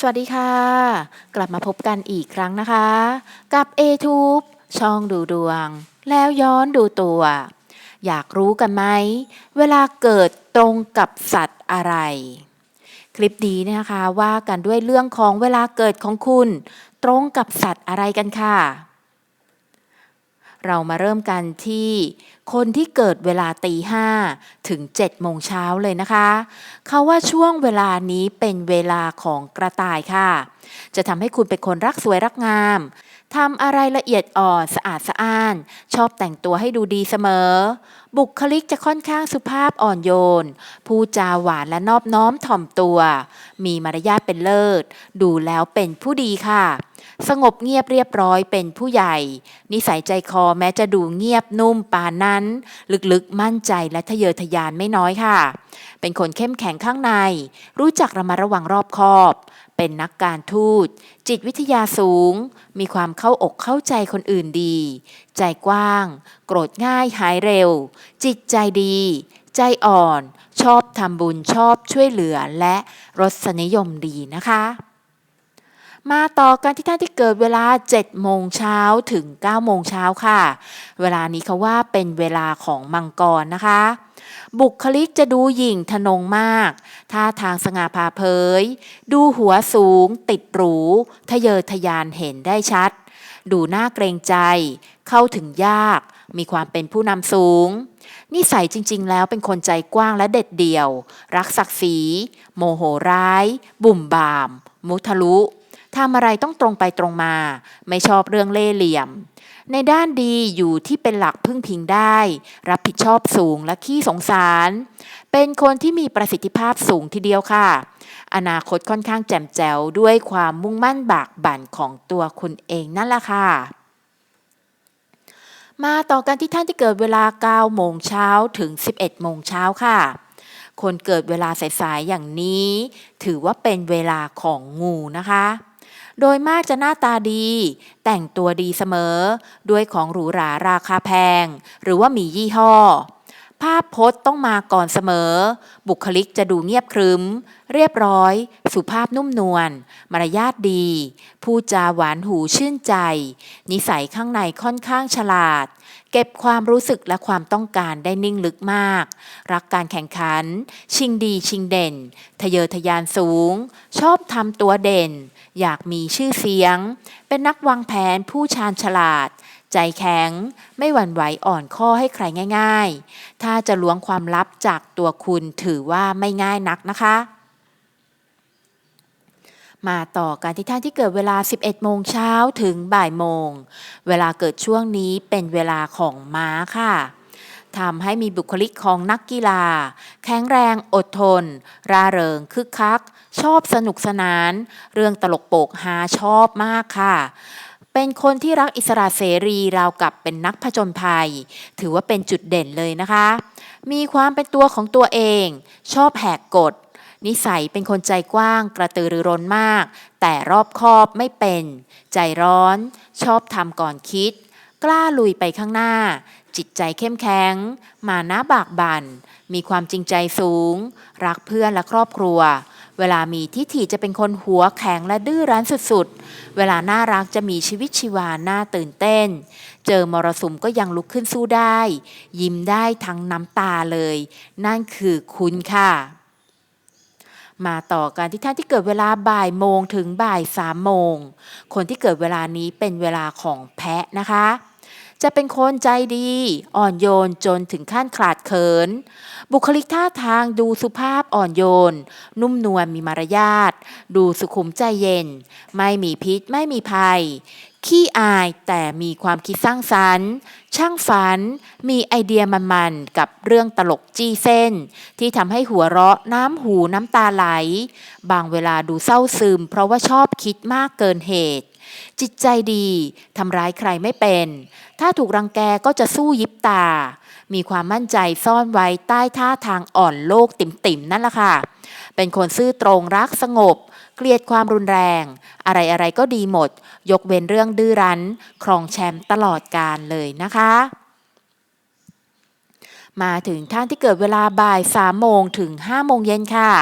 สวัสดีค่ะ กลับมาพบกันอีกครั้งนะคะ กับ a t u b e ช่องดูดวง แล้วย้อนดูตัว อยากรู้กันไหม เวลาเกิดตรงกับสัตว์อะไร คลิปนี้นะคะว่ากันด้วยเรื่องของเวลาเกิดของคุณ ตรงกับสัตว์อะไรกันค่ะ เรามาเริ่มกันที่คนที่เกิดเวลาตีห้าถึง7โมงเช้าเลยนะคะ เขาว่าช่วงเวลานี้เป็นเวลาของกระต่ายค่ะ จะทำให้คุณเป็นคนรักสวยรักงามทำอะไรละเอียดอ่อนสะอาดสะอ้าน ชอบแต่งตัวให้ดูดีเสมอ บุคลิกจะค่อนข้างสุภาพอ่อนโยนพูดจาหวานและนอบน้อมถ่อมตัว มีมารยาทเป็นเลิศ ดูแล้วเป็นผู้ดีค่ะ สงบเงียบเรียบร้อยเป็นผู้ใหญ่ นิสัยใจคอแม้จะดูเงียบนุ่มปานนั้น ลึกๆมั่นใจและทะเยอทะยานไม่น้อยค่ะ เป็นคนเข้มแข็งข้างใน รู้จักระมัดระวังรอบคอบ เป็นนักการทูต จิตวิทยาสูง มีความเข้าอกเข้าใจคนอื่นดี ใจกว้าง โกรธง่ายหายเร็ว จิตใจดี ใจอ่อน ชอบทำบุญชอบช่วยเหลือและรสนิยมดีนะคะ มาต่อกันที่ท่านที่เกิดเวลา 7 โมงเช้าถึง 9 โมงเช้าค่ะ เวลานี้เขาว่าเป็นเวลาของมังกรนะคะ บุคลิกจะดูหยิ่งทะนงมาก ท่าทางสง่าผ่าเผย ดูหัวสูง ติดหรู ทะเยอทะยานเห็นได้ชัด ดูน่าเกรงใจ เข้าถึงยาก มีความเป็นผู้นำสูง นิสัยจริง ๆ แล้วเป็นคนใจกว้างและเด็ดเดี่ยว รักศักดิ์ศรี โมโหร้าย บุ่มบาม มุทะลุ ทำอะไรต้องตรงไปตรงมา ไม่ชอบเรื่องเล่เหลี่ยม ในด้านดีอยู่ที่เป็นหลักพึ่งพิงได้ รับผิดชอบสูงและขี้สงสาร เป็นคนที่มีประสิทธิภาพสูงทีเดียวค่ะ อนาคตค่อนข้างแจ่มแจ๋วด้วยความมุ่งมั่นบากบั่นของตัวคุณเองนั่นแหละค่ะมาต่อกันที่ท่านที่เกิดเวลา9โมงเช้าถึง 11 โมงเช้าค่ะ คนเกิดเวลาสายๆอย่างนี้ ถือว่าเป็นเวลาของงูนะคะ โดยมากจะหน้าตาดี แต่งตัวดีเสมอ ด้วยของหรูหราราคาแพง หรือว่ามียี่ห้อ ภาพพจน์ต้องมาก่อนเสมอ บุคลิกจะดูเงียบครึ้ม เรียบร้อย สุภาพนุ่มนวลมารยาทดี พูดจาหวานหูชื่นใจ นิสัยข้างในค่อนข้างฉลาดเก็บความรู้สึกและความต้องการได้นิ่งลึกมาก รักการแข่งขัน ชิงดีชิงเด่น ทะเยอทะยานสูง ชอบทำตัวเด่น อยากมีชื่อเสียง เป็นนักวางแผนผู้ชาญฉลาด ใจแข็ง ไม่หวั่นไหวอ่อนข้อให้ใครง่าย ๆ ถ้าจะล้วงความลับจากตัวคุณถือว่าไม่ง่ายนักนะคะ มาต่อกันที่ท่านที่เกิดเวลา 11 โมงเช้าถึงบ่ายโมง เวลาเกิดช่วงนี้เป็นเวลาของม้าค่ะ ทำให้มีบุคลิกของนักกีฬา แข็งแรงอดทน ร่าเริงคึกคัก ชอบสนุกสนาน เรื่องตลกโปกฮาชอบมากค่ะ เป็นคนที่รักอิสระเสรีราวกับเป็นนักผจญภัย ถือว่าเป็นจุดเด่นเลยนะคะ มีความเป็นตัวของตัวเอง ชอบแหกกฎนิสัยเป็นคนใจกว้างกระตือรือร้นมาก แต่รอบคอบไม่เป็น ใจร้อน ชอบทำก่อนคิด กล้าลุยไปข้างหน้า จิตใจเข้มแข็ง มานะบากบัน่น มีความจริงใจสูง รักเพื่อนและครอบครัว เวลามีทิฐิจะเป็นคนหัวแข็งและดื้อรั้นสุดๆ เวลาน่ารักจะมีชีวิตชีวาน่าตื่นเต้น เจอมรสุมก็ยังลุกขึ้นสู้ได้ ยิ้มได้ทั้งน้ำตาเลย นั่นคือคุณค่ะมาต่อกันที่ท่านที่เกิดเวลาบ่ายโมงถึงบ่ายสามโมง คนที่เกิดเวลานี้เป็นเวลาของแพะนะคะ จะเป็นคนใจดี อ่อนโยนจนถึงขั้นขลาดเขิน บุคลิกท่าทางดูสุภาพอ่อนโยน นุ่มนวลมีมารยาท ดูสุขุมใจเย็น ไม่มีพิษไม่มีภัย ขี้อายแต่มีความคิดสร้างสรรค์ ช่างฝัน มีไอเดียมันๆ กับเรื่องตลกจี้เส้น ที่ทำให้หัวเราะน้ำหูน้ำตาไหล บางเวลาดูเศร้าซึม เพราะว่าชอบคิดมากเกินเหตุ จิตใจดีทำร้ายใครไม่เป็น ถ้าถูกรังแกก็จะสู้ยิบตา มีความมั่นใจซ่อนไว้ใต้ท่าทางอ่อนโลกติ่มๆนั่นแหละค่ะ เป็นคนซื่อตรงรักสงบ เกลียดความรุนแรง อะไรๆก็ดีหมด ยกเว้นเรื่องดื้อรั้น ครองแชมป์ตลอดการเลยนะคะมาถึงท่านที่เกิดเวลาบ่าย3โมงถึง5โมงเย็นค่ะ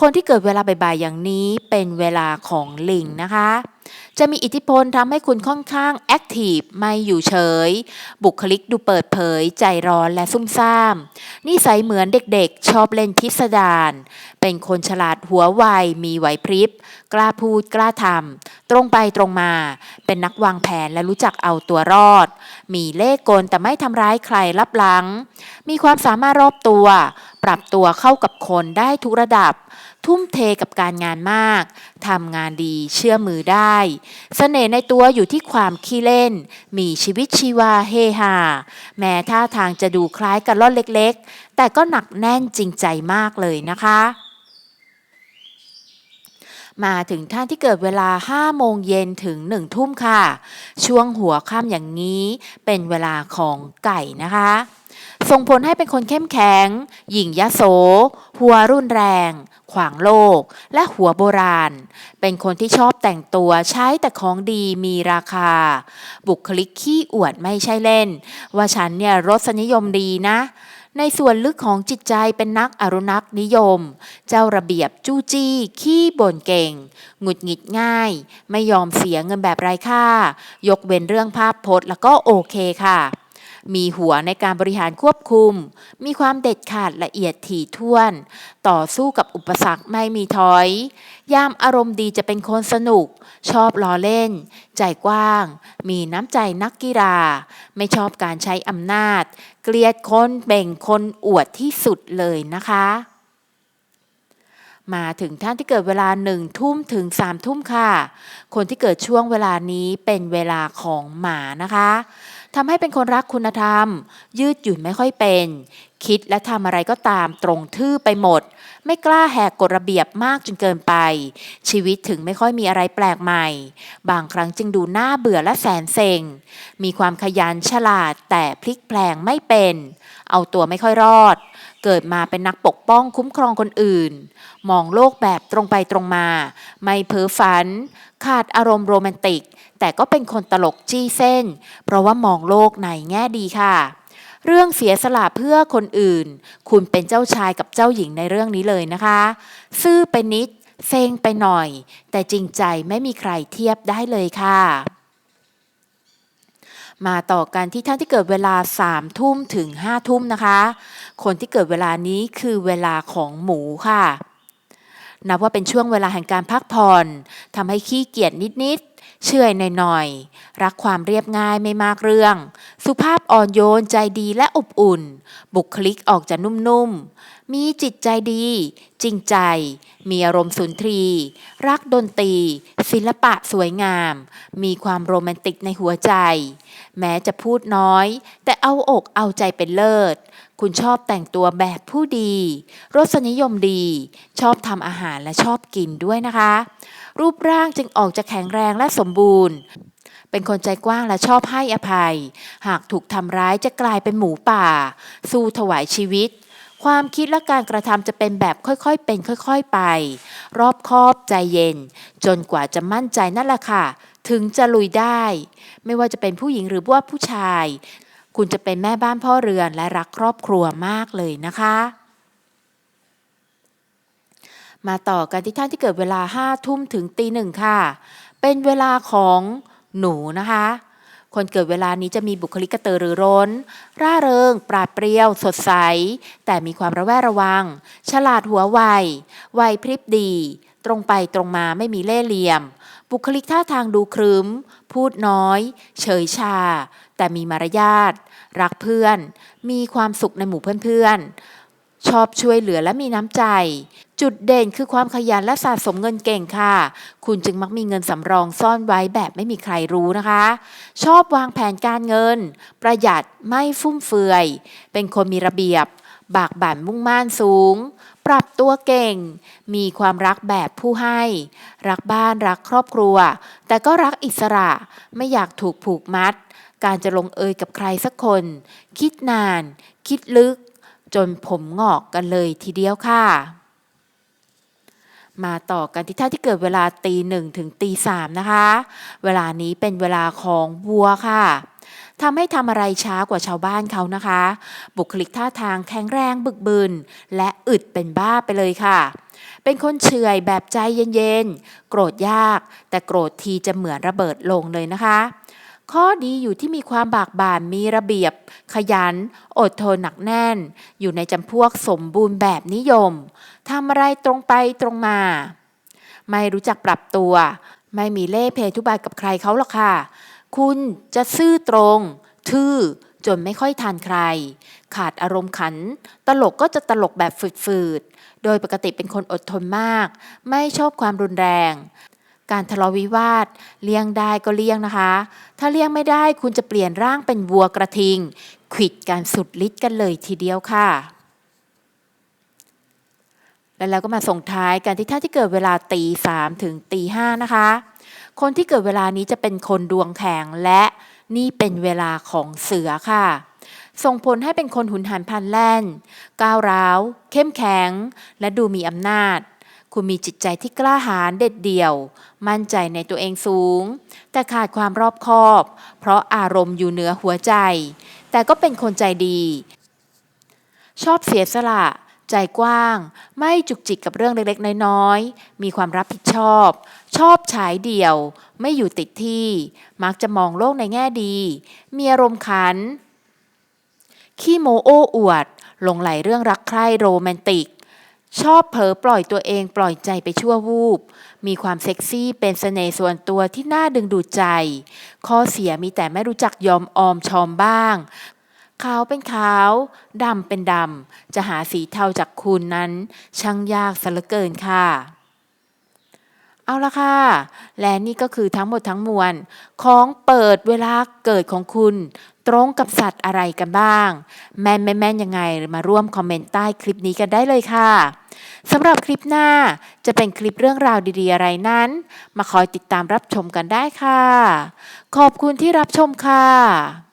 คนที่เกิดเวลาบ่ายๆอย่างนี้เป็นเวลาของลิงนะคะ จะมีอิทธิพลทำให้คุณค่อนข้างแอคทีฟไม่อยู่เฉย บุคลิกดูเปิดเผย ใจร้อนและซุ่มซ่าม นิสัยเหมือนเด็กๆ ชอบเล่นพิสดาร เป็นคนฉลาดหัวไว มีไหวพริบ กล้าพูดกล้าทำ ตรงไปตรงมา เป็นนักวางแผนและรู้จักเอาตัวรอด มีเล่ห์กลแต่ไม่ทำร้ายใครลับหลัง มีความสามารถรอบตัว ปรับตัวเข้ากับคนได้ทุกระดับ ทุ่มเทกับการงานมากทำงานดีเชื่อมือได้เสน่ห์ในตัวอยู่ที่ความขี้เล่น มีชีวิตชีวาเฮฮาแม้ท่าทางจะดูคล้ายกันล่อนเล็กๆ แต่ก็หนักแน่นจริงใจมากเลยนะคะ มาถึงท่านที่เกิดเวลา 5 โมงเย็นถึง 1 ทุ่มค่ะ ช่วงหัวค่ำอย่างนี้เป็นเวลาของไก่นะคะ ส่งผลให้เป็นคนเข้มแข็ง หยิ่งยโส หัวรุนแรง ขวางโลก และหัวโบราณ เป็นคนที่ชอบแต่งตัวใช้แต่ของดีมีราคา บุคลิกขี้อวดไม่ใช่เล่น ว่าฉันเนี่ยรสนิยมดีนะ ในส่วนลึกของจิตใจเป็นนักอรุนักนิยม เจ้าระเบียบจู้จี้ ขี้บ่นเก่ง หงุดหงิดง่าย ไม่ยอมเสียเงินแบบไร้ค่า ยกเว้นเรื่องภาพพจน์แล้วก็โอเคค่ะ มีหัวในการบริหารควบคุม มีความเด็ดขาดละเอียดถี่ถ้วน ต่อสู้กับอุปสรรคไม่มีถอย ยามอารมณ์ดีจะเป็นคนสนุก ชอบล้อเล่น ใจกว้าง มีน้ำใจนักกีฬา ไม่ชอบการใช้อำนาจ เกลียดคนเบ่งคนอวดที่สุดเลยนะคะมาถึงท่านที่เกิดเวลาหนึ่งทุ่มถึงสามทุ่มค่ะ คนที่เกิดช่วงเวลานี้เป็นเวลาของหมานะคะ ทำให้เป็นคนรักคุณธรรม ยืดหยุ่นไม่ค่อยเป็น คิดและทำอะไรก็ตามตรงทื่อไปหมด ไม่กล้าแหกกฎระเบียบมากจนเกินไป ชีวิตถึงไม่ค่อยมีอะไรแปลกใหม่ บางครั้งจึงดูน่าเบื่อและแสนเซ็ง มีความขยันฉลาดแต่พลิกแปลงไม่เป็น เอาตัวไม่ค่อยรอด เกิดมาเป็นนักปกป้องคุ้มครองคนอื่น มองโลกแบบตรงไปตรงมา ไม่เพ้อฝัน ขาดอารมณ์โรแมนติก แต่ก็เป็นคนตลกจี้เส้น เพราะว่ามองโลกในแง่ดีค่ะ เรื่องเสียสละเพื่อคนอื่น คุณเป็นเจ้าชายกับเจ้าหญิงในเรื่องนี้เลยนะคะ ซื่อไปนิดเซ็งไปหน่อย แต่จริงใจไม่มีใครเทียบได้เลยค่ะ มาต่อกันที่ท่านที่เกิดเวลา3ทุ่มถึง5ทุ่มนะคะ คนที่เกิดเวลานี้คือเวลาของหมูค่ะ นับว่าเป็นช่วงเวลาแห่งการพักผ่อนทำให้ขี้เกียจนิดๆเชื่อยหน่อยๆรักความเรียบง่ายไม่มากเรื่อง สุภาพอ่อนโยนใจดีและอบอุ่น บุคลิกออกจะนุ่มๆ มีจิตใจดี จริงใจ มีอารมณ์สุนทรี รักดนตรี ศิลปะสวยงาม มีความโรแมนติกในหัวใจ แม้จะพูดน้อย แต่เอาอกเอาใจเป็นเลิศ คุณชอบแต่งตัวแบบผู้ดี รสนิยมดี ชอบทำอาหารและชอบกินด้วยนะคะ รูปร่างจึงออกจะแข็งแรงและสมบูรณ์เป็นคนใจกว้างและชอบให้อภัย หากถูกทำร้ายจะกลายเป็นหมูป่า สู้ถวายชีวิต ความคิดและการกระทำจะเป็นแบบค่อยๆ เป็นค่อยๆไป รอบคอบใจเย็น จนกว่าจะมั่นใจนั่นแหละค่ะ ถึงจะลุยได้ ไม่ว่าจะเป็นผู้หญิงหรือว่าผู้ชาย คุณจะเป็นแม่บ้านพ่อเรือนและรักครอบครัวมากเลยนะคะ มาต่อกันที่ท่านที่เกิดเวลาห้าทุ่มถึงตีหนึ่งค่ะ เป็นเวลาของหนูนะคะ คนเกิดเวลานี้จะมีบุคลิกกระตือรือร้น ร่าเริง ปราดเปรียว สดใส แต่มีความระแวดระวัง ฉลาดหัวไวไวพริบดี ตรงไปตรงมาไม่มีเล่ห์เหลี่ยม บุคลิกท่าทางดูครึ้ม พูดน้อย เฉยชา แต่มีมารยาท รักเพื่อน มีความสุขในหมู่เพื่อนๆ ชอบช่วยเหลือและมีน้ำใจ จุดเด่นคือความขยันและสะสมเงินเก่งค่ะ คุณจึงมักมีเงินสำรองซ่อนไว้แบบไม่มีใครรู้นะคะ ชอบวางแผนการเงิน ประหยัดไม่ฟุ่มเฟือย เป็นคนมีระเบียบ บากบั่นมุ่งมั่นสูง ปรับตัวเก่ง มีความรักแบบผู้ให้ รักบ้านรักครอบครัว แต่ก็รักอิสระไม่อยากถูกผูกมัด การจะลงเอยกับใครสักคน คิดนาน คิดลึก จนผมงอกกันเลยทีเดียวค่ะ มาต่อกันที่ท่าที่เกิดเวลาตีหนึ่งถึงตีสามนะคะ เวลานี้เป็นเวลาของวัวค่ะทำให้ทำอะไรช้ากว่าชาวบ้านเขานะคะ บุคลิกท่าทางแข็งแรงบึกบึนและอึดเป็นบ้าไปเลยค่ะ เป็นคนเฉื่อยแบบใจเย็นๆ โกรธยาก แต่โกรธทีจะเหมือนระเบิดลงเลยนะคะ ข้อดีอยู่ที่มีความบากบานมีระเบียบ ขยัน อดทนหนักแน่น อยู่ในจำพวกสมบูรณ์แบบนิยมทำอะไรตรงไปตรงมา ไม่รู้จักปรับตัว ไม่มีเล่ห์เพทุบายกับใครเขาหรอกค่ะ คุณจะซื่อตรง ทื่อจนไม่ค่อยทานใคร ขาดอารมณ์ขัน ตลกก็จะตลกแบบฝืดๆ โดยปกติเป็นคนอดทนมาก ไม่ชอบความรุนแรง การทะเลาะวิวาท เลี่ยงได้ก็เลี่ยงนะคะ ถ้าเลี่ยงไม่ได้คุณจะเปลี่ยนร่างเป็นวัวกระทิงขิดการสุดฤทธิ์กันเลยทีเดียวค่ะ แล้วเราก็มาส่งท้ายกันที่ท่านที่เกิดเวลาตีสามถึงตีห้านะคะ คนที่เกิดเวลานี้จะเป็นคนดวงแข็งและนี่เป็นเวลาของเสือค่ะส่งผลให้เป็นคนหุนหันพลันแล่น ก้าวร้าว เข้มแข็ง และดูมีอำนาจ คุณมีจิตใจที่กล้าหาญเด็ดเดี่ยว มั่นใจในตัวเองสูง แต่ขาดความรอบคอบ เพราะอารมณ์อยู่เหนือหัวใจ แต่ก็เป็นคนใจดี ชอบเสียสละ ใจกว้าง ไม่จุกจิกกับเรื่องเล็กๆ น้อยๆ มีความรับผิดชอบ ชอบฉายเดี่ยว ไม่อยู่ติดที่ มักจะมองโลกในแง่ดี มีอารมณ์ขัน ขี้โมโอ้อวดหลงไหลเรื่องรักใคร่โรแมนติก ชอบเผลอปล่อยตัวเองปล่อยใจไปชั่ววูบ มีความเซ็กซี่เป็นเสน่ห์ส่วนตัวที่น่าดึงดูดใจ ข้อเสียมีแต่ไม่รู้จักยอมออมชอมบ้างขาวเป็นขาว ดำเป็นดำ จะหาสีเทาจากคุณนั้น ช่างยากซะเลือเกินค่ะ เอาละค่ะ และนี่ก็คือทั้งหมดทั้งมวล ของเปิดเวลาเกิดของคุณ ตรงกับสัตว์อะไรกันบ้าง แม่นไม่แม่นยังไงมาร่วมคอมเมนต์ใต้คลิปนี้กันได้เลยค่ะสำหรับคลิปหน้าจะเป็นคลิปเรื่องราวดีๆอะไรนั้น มาคอยติดตามรับชมกันได้ค่ะ ขอบคุณที่รับชมค่ะ